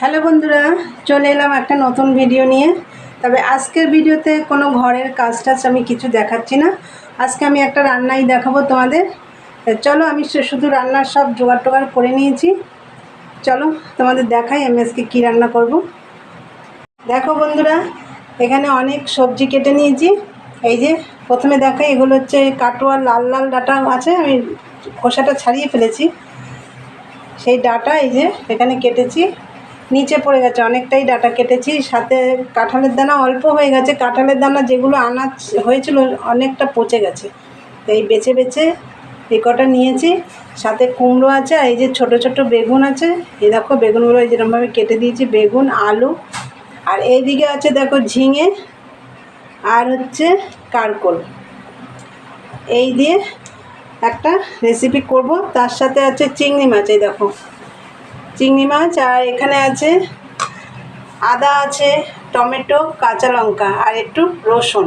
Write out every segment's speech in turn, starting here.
Hello বন্ধুরা, চলে এলাম একটা নতুন ভিডিও নিয়ে। তবে আজকের ভিডিওতে কোনো ঘরের কাজ টাজ আমি কিছু দেখাচ্ছি না। আজকে আমি একটা রান্নাই দেখাবো তোমাদের। চলো আমি শুধু রান্নার সব জোগাড় টোগাড় করে নিয়েছি। চলো তোমাদের দেখাই আমি আজকে কী রান্না করব। দেখো বন্ধুরা, এখানে অনেক সবজি কেটে নিয়েছি। এই যে, প্রথমে দেখাই এগুলো হচ্ছে কাটোয়া লাল লাল ডাটা আছে, আমি খোসাটা ছাড়িয়ে ফেলেছি। সেই ডাটা এই যে, এখানে কেটেছি। নিচে পড়ে গেছে, অনেকটাই ডাটা কেটেছি। সাথে কাঁঠালের দানা অল্প হয়ে গেছে, কাঁঠালের দানা যেগুলো আনাজ হয়েছিল অনেকটা পচে গেছে। এই বেছে বেছে এই কটা নিয়েছি, সাথে কুমড়ো আছে আর এই যে ছোট ছোট বেগুন আছে, এই দেখো বেগুনগুলো এই যেরকমভাবে কেটে দিয়েছি, বেগুন, আলু। আর এইদিকে আছে দেখো ঝিঙে আর হচ্ছে কারকোল। এই দিয়ে একটা রেসিপি করব, তার সাথে আছে চিংড়ি মাছ, এই দেখো। চিংড়ি মাছ আর এখানে আছে আদা আছে, টমেটো, কাঁচা লঙ্কা আর একটু রসুন।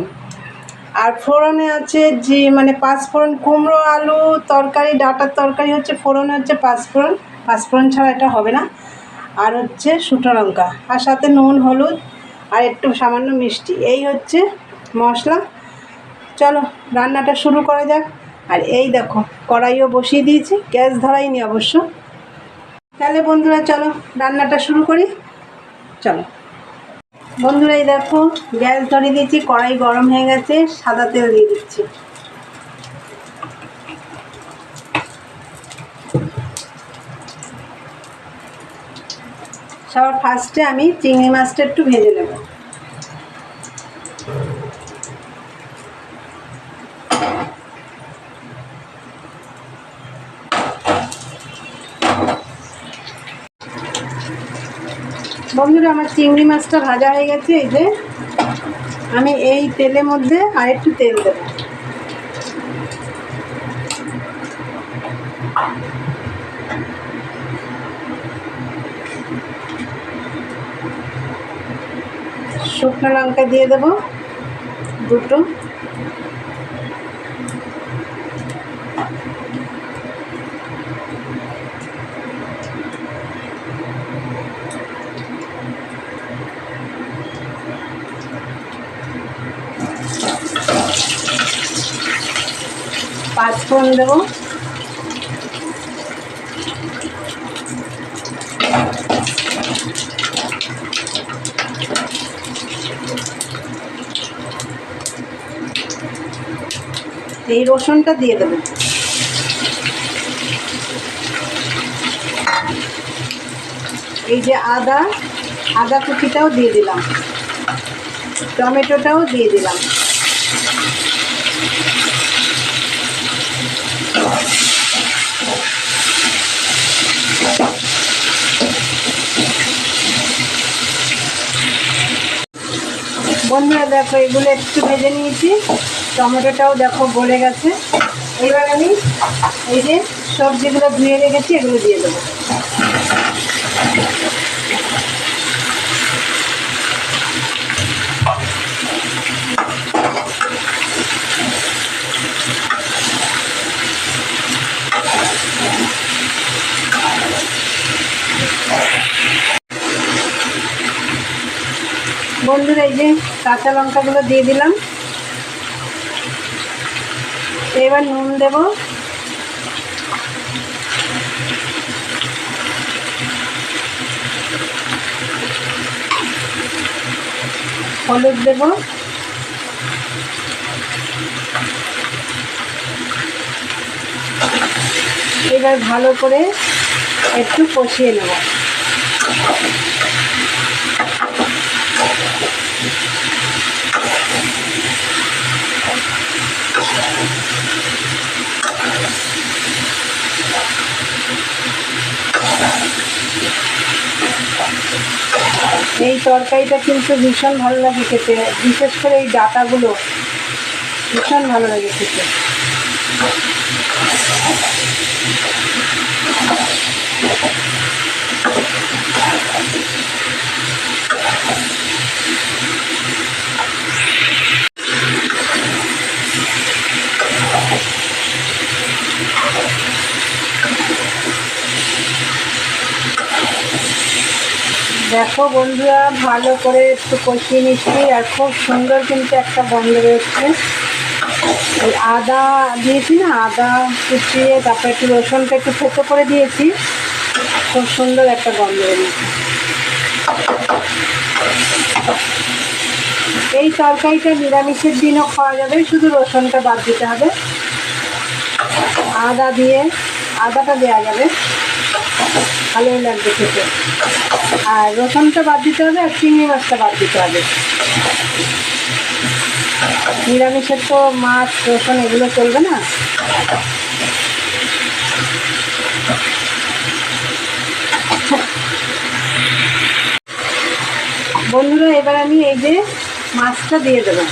আর ফোড়নে আছে যে মানে পাঁচফোড়ন কুমড়ো, আলু, তরকারি, ডাটার তরকারি হচ্ছে, ফোড়নে হচ্ছে পাঁচফোড়ন পাঁচফোড়ন ছাড়া এটা হবে না। আর হচ্ছে শুকনো লঙ্কা। আর সাথে নুন, হলুদ আর একটু সামান্য মিষ্টি। এই হচ্ছে মশলা। চলো, রান্নাটা শুরু করা যাক। আর এই দেখো, কড়াইও বসিয়ে দিয়েছি। গ্যাস ধরাইনি অবশ্য। তাহলে বন্ধুরা চলো, রান্নাটা শুরু করি। চলো। বন্ধুরা, এই দেখো, গ্যাস ধরিয়ে দিয়েছি, কড়াই গরম হয়ে গেছে, সাদা তেল দিয়ে দিচ্ছি। সবার ফার্স্টে আমি চিংড়ি মাছটা একটু ভেজে নেব। বন্ধুরা, আমার চিংড়ি মাছটা ভাজা হয়ে গেছে, এই যে। আমি এই তেলের মধ্যে আর একটু তেল দেব। শুকনো লঙ্কা দিয়ে দেব, দুটো। পাঁচফোড়ন দেবো। এই রসুনটা দিয়ে দেবো। এই যে আদা আদা কুচিটাও দিয়ে দিলাম। টমেটোটাও দিয়ে দিলাম। বন্ধুরা দেখো, এগুলো একটু ভেজে নিয়েছি। টমেটোটাও দেখো গলে গেছে। এবার আমি এই যে সবজিগুলো ধুয়ে রেখেছি, এগুলো দিয়ে দেবো। বন্ধুরা, এই যে কাঁচা লঙ্কাগুলো দিয়ে দিলাম। এবার নুন দেব। হলুদ দেব। এবার ভালো করে একটু কষিয়ে নেব। তরকারিটা কিন্তু ভীষণ ভালো লাগে খেতে। বিশেষ করে এই ডাটাগুলো ভীষণ ভালো লাগে খেতে। দেখো বন্ধুরা, ভালো করে একটু কষিয়ে নিচ্ছি। আর খুব সুন্দর কিন্তু একটা গন্ধ রয়েছে ওই আদা দিয়েছি না, আদা কুচিয়ে তারপর একটু রসুনটা একটু থেতো করে দিয়েছি। খুব সুন্দর একটা গন্ধ বেরিয়েছে এই তরকারিটা নিরামিষের দিনও খাওয়া যাবে, শুধু রসুনটা বাদ দিতে হবে। আদা দিয়ে আদাটা দেওয়া যাবে। ভালোই লাগবে খেতে। আর রসুনটা বাদ দিতে হবে আর চিংড়ি মাছটা বাদ দিতে হবে। নিরামিষের তো মাছ, রসুন এগুলো চলবে না? বন্ধুরা, এবার আমি এই যে মাছটা দিয়ে দেবো।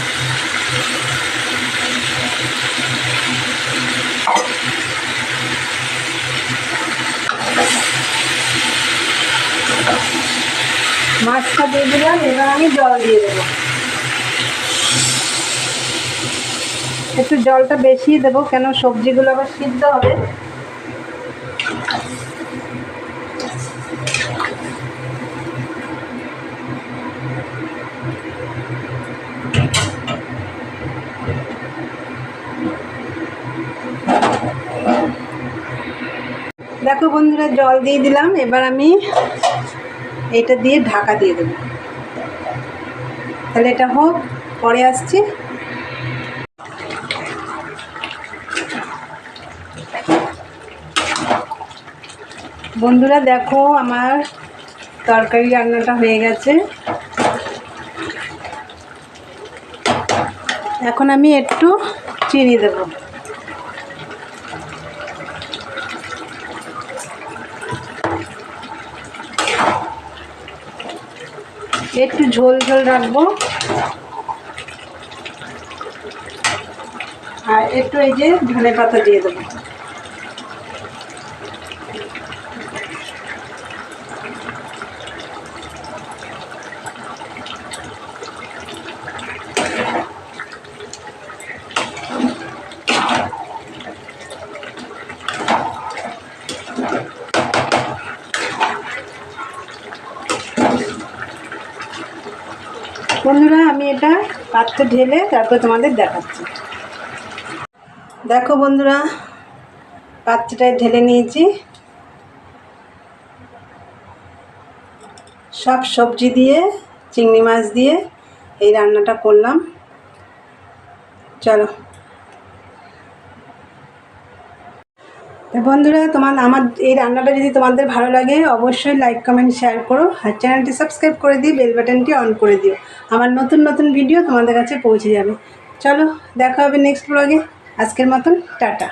মাছটা দিয়ে দিলাম, এবার আমি জল দিয়ে দেবো। একটু জলটা বেশি দেবো, কেন সবজিগুলো আবার সিদ্ধ হবে। দেখো বন্ধুরা, জল দিয়ে দিলাম, এবার আমি এটা দিয়ে ঢাকা দিয়ে দেবো। তাহলে এটা হোক, পরে আসছি। বন্ধুরা দেখো আমার তরকারি রান্নাটা হয়ে গেছে। এখন আমি একটু চিনি দেব। একটু ঝোল ঝোল রাখব। আর একটু এই যে ধনে পাতা দিয়ে দেবো। বন্ধুরা, আমি এটা পাত্রে ঢেলে তারপর তোমাদের দেখাচ্ছি। দেখো বন্ধুরা, পাত্রটায় ঢেলে নিয়েছি। সব সবজি দিয়ে, চিংড়ি মাছ দিয়ে এই রান্নাটা করলাম। চলো। বন্ধুরা তোমার আমার এই রান্নাটা যদি তোমাদের ভালো লাগে, অবশ্যই লাইক কমেন্ট শেয়ার করো। আর চ্যানেলটি সাবস্ক্রাইব করে দিই বেল বাটনটি অন করে দিও। আমার নতুন নতুন ভিডিও তোমাদের কাছে পৌঁছে যাবে। চলো, দেখা হবে নেক্সট ব্লগে আজকের মতন, টাটা।